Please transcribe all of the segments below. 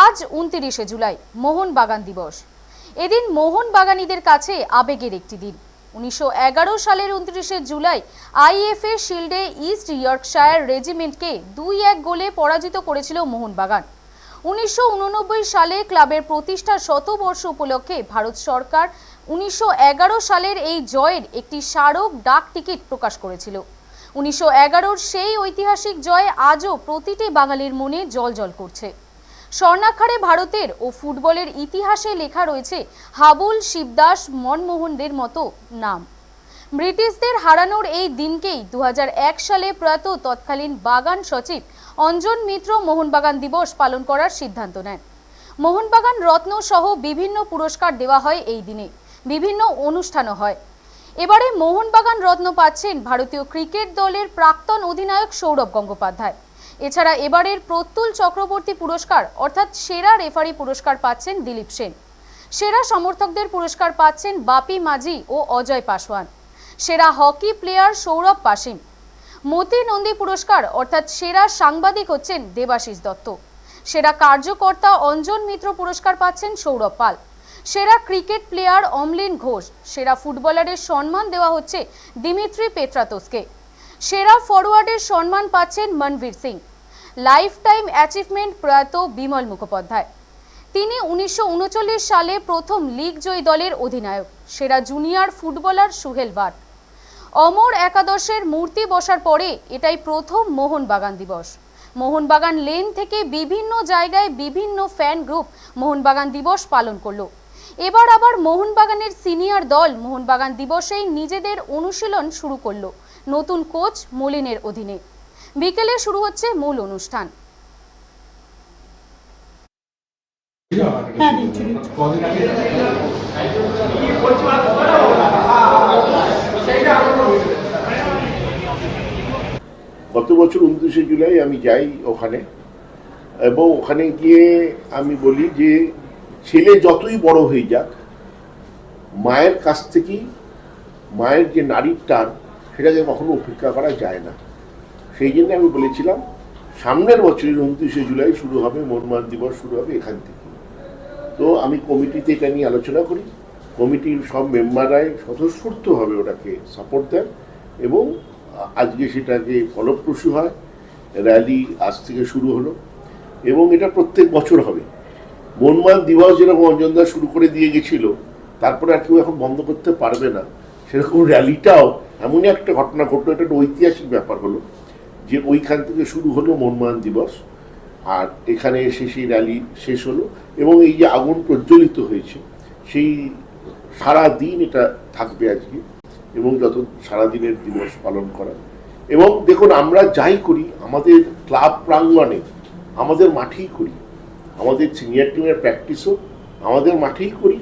আজ উনতিরিশে জুলাই, মোহনবাগান দিবস। এদিন মোহনবাগানীদের কাছে আবেগের একটি দিন। উনিশশো এগারো সালের উনত্রিশে জুলাই, আইএফএ শিল্ডে ইস্ট ইয়র্কশায়ার রেজিমেন্টকে দুই এক গোলে পরাজিত করেছিল মোহনবাগান। উনিশশো উননব্বই সালে ক্লাবের প্রতিষ্ঠার শতবর্ষ উপলক্ষে ভারত সরকার উনিশশো এগারো সালের এই জয়ের একটি স্মারক ডাক টিকিট প্রকাশ করেছিল। উনিশশো সেই ঐতিহাসিক জয় আজও প্রতিটি বাঙালির মনে জল জল করছে। স্বর্ণাক্ষরে ভারতের ও ফুটবলের ইতিহাসে লেখা রয়েছে হাবুল শিবদাস মনমোহনদের মতো নাম। ব্রিটিশদের হারানোর এই দিনকেই দুহাজার এক সালে প্রয়াত তৎকালীন বাগান সচিব অঞ্জন মিত্র মোহনবাগান দিবস পালন করার সিদ্ধান্ত নেন। মোহনবাগান রত্ন সহ বিভিন্ন পুরস্কার দেওয়া হয় এই দিনে, বিভিন্ন অনুষ্ঠানও হয়। এবারে মোহনবাগান রত্ন পাচ্ছেন ভারতীয় ক্রিকেট দলের প্রাক্তন অধিনায়ক সৌরভ গঙ্গোপাধ্যায়। এছাড়া এবারের প্রত্যুল চক্রবর্তী পুরস্কার, অর্থাৎ সেরা রেফারি পুরস্কার পাচ্ছেন দিলীপ সেন। সেরা সমর্থকদের পুরস্কার পাচ্ছেন বাপি মাঝি ও অজয় পাসওয়ান। সেরা হকি প্লেয়ার সৌরভ পাসিম। মতি নন্দী পুরস্কার, অর্থাৎ সেরা সাংবাদিক হচ্ছেন দেবাশিস দত্ত। সেরা কার্যকর্তা অঞ্জন মিত্র পুরস্কার পাচ্ছেন সৌরভ পাল। সেরা ক্রিকেট প্লেয়ার অমলিন ঘোষ। সেরা ফুটবলারের সম্মান দেওয়া হচ্ছে দিমিত্রি পেট্রাতোসকে সেরা ফরওয়ার্ডের সম্মান পাচ্ছেন Manvir Singh. Life time achievement প্রয়াত বিমল মুখোপাধ্যায়। তিনি উনিশশো উনচল্লিশ সালে প্রথম লিগ জয়ী দলের অধিনায়ক, সেরা জুনিয়র ফুটবলার সুহেল ভাট। অমর একাদশের মূর্তি বসার পরে এটাই প্রথম মোহনবাগান দিবস। মোহনবাগান লেন থেকে বিভিন্ন জায়গায় বিভিন্ন ফ্যান গ্রুপ মোহনবাগান দিবস পালন করল। এবার আবার মোহনবাগানের সিনিয়র দল মোহনবাগান দিবসেই নিজেদের অনুশীলন শুরু করল। নতুন কোচ মলিনের অধীনে। বিকেলে শুরু হচ্ছে মূল অনুষ্ঠান। হ্যাঁ গত বছর উনত্রিশে জুলাই আমি যাই ওখানে এবং ওখানে গিয়ে আমি বলি যে ছেলে যতই বড় হয়ে যাক মায়ের কাছ থেকেই মায়ের যে নারীর টান সেটাকে কখনো উপেক্ষা করা যায় না। সেই জন্য আমি বলেছিলাম, সামনের বছরের উনত্রিশে জুলাই শুরু হবে মনমান দিবস শুরু হবে এখান থেকে। তো আমি কমিটিতে এটা নিয়ে আলোচনা করি। কমিটির সব মেম্বাররাই স্বতঃস্ফূর্তভাবে ওটাকে সাপোর্ট দেন এবং আজকে সেটাকে ফলপ্রসূ হয়। র্যালি আজ থেকে শুরু হলো এবং এটা প্রত্যেক বছর হবে। মনমান দিবস যেরকম অঞ্জনদা শুরু করে দিয়ে গেছিল, তারপরে আর কেউ এখন বন্ধ করতে পারবে না। সেরকম র্যালিটাও এমনই একটা ঘটনা ঘটলো, এটা একটা ঐতিহাসিক ব্যাপার হলো যে ওইখান থেকে শুরু হলো মনমান দিবস, আর এখানে এসে সেই র্যালি শেষ হলো এবং এই যে আগুন প্রজ্বলিত হয়েছে, সেই সারা দিন এটা থাকবে আজকে এবং যত সারাদিনের দিবস পালন করা। এবং দেখুন, আমরা যাই করি, আমাদের ক্লাব প্রাঙ্গণে, আমাদের মাঠেই করি। আমাদের সিনিয়র টিমের প্র্যাকটিসও আমাদের মাঠেই করি।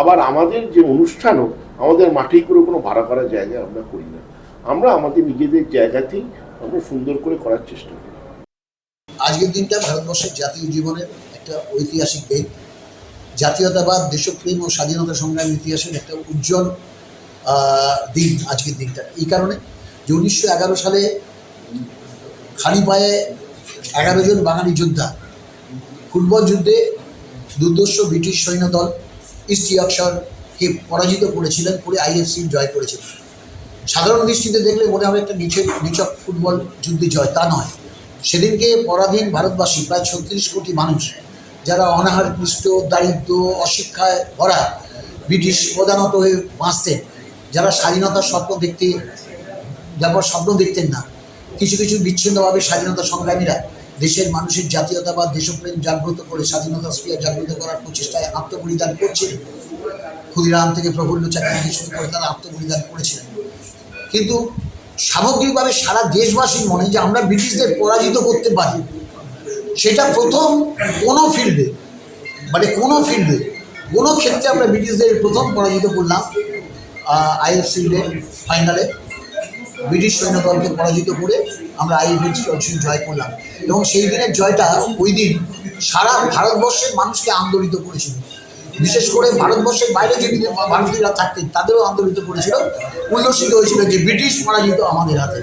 আবার আমাদের যে অনুষ্ঠানও আমাদের মাঠেই করে কোনো ভাড়া করা জায়গায় আমরা করি না। আমরা আমাদের নিজেদের জায়গাতেই আমরা সুন্দর করে করার চেষ্টা করি। আজকের দিনটা ভারতবর্ষের জাতীয় জীবনের একটা ঐতিহাসিক দিন। জাতীয়তাবাদ, দেশপ্রেম ও স্বাধীনতা সংগ্রামের ইতিহাসের একটা উজ্জ্বল দিন আজকের দিনটা। এই কারণে যে উনিশশো এগারো সালে খালি পায়ে এগারো জন বাঙালি যোদ্ধা ফুটবল যুদ্ধে দুর্দর্শ ব্রিটিশ সৈন্যদল, ইস্ট ইয়র্কশায়ারকে পরাজিত করেছিলেন, করে আইএফসি জয় করেছিলেন সাধারণ দৃষ্টিতে দেখলে মনে হবে একটা নিচে, নিচক ফুটবল যুদ্ধে জয়, তা নয়। সেদিনকে পরাধীন ভারতবাসী, প্রায় ছত্রিশ কোটি মানুষ, যারা অনাহার পৃষ্ঠ দারিদ্র, অশিক্ষায় ভরা, ব্রিটিশ প্রধানত হয়ে বাঁচতেন, যারা স্বাধীনতার স্বপ্ন দেখতে যাবার স্বপ্ন দেখতেন না, কিছু কিছু বিচ্ছিন্নভাবে স্বাধীনতা সংগ্রামীরা দেশের মানুষের জাতীয়তাবাদ, দেশপ্রেম জাগ্রত করে স্বাধীনতা স্প্রিয়া জাগ্রত করার প্রচেষ্টায় আত্মবলিদান করছিলেন ক্ষুদিরাম থেকে প্রফুল্ল চাকরি শুরু করে তারা আত্মবলিদান করেছিলেন। কিন্তু সামগ্রিকভাবে সারা দেশবাসীর মনে যে আমরা ব্রিটিশদের পরাজিত করতে পারি। সেটা প্রথম কোনো ফিল্ডে মানে কোনো ফিল্ডে কোনো ক্ষেত্রে আমরা ব্রিটিশদের প্রথম পরাজিত করলাম আইএফসিল্ডে ফাইনালে ব্রিটিশ সৈন্যদলকে পরাজিত করে আমরা আইএফএফসি জয় করলাম। এবং সেই দিনের জয়টা ওই দিন সারা ভারতবর্ষের মানুষকে আন্দোলিত করেছিল। বিশেষ করে ভারতবর্ষের বাইরে যে ভারতীয়রা থাকতেন, তাদেরও আন্দোলিত করেছিল। উল্লসিত হয়েছিল যে ব্রিটিশ পরাজিত আমাদের হাতে।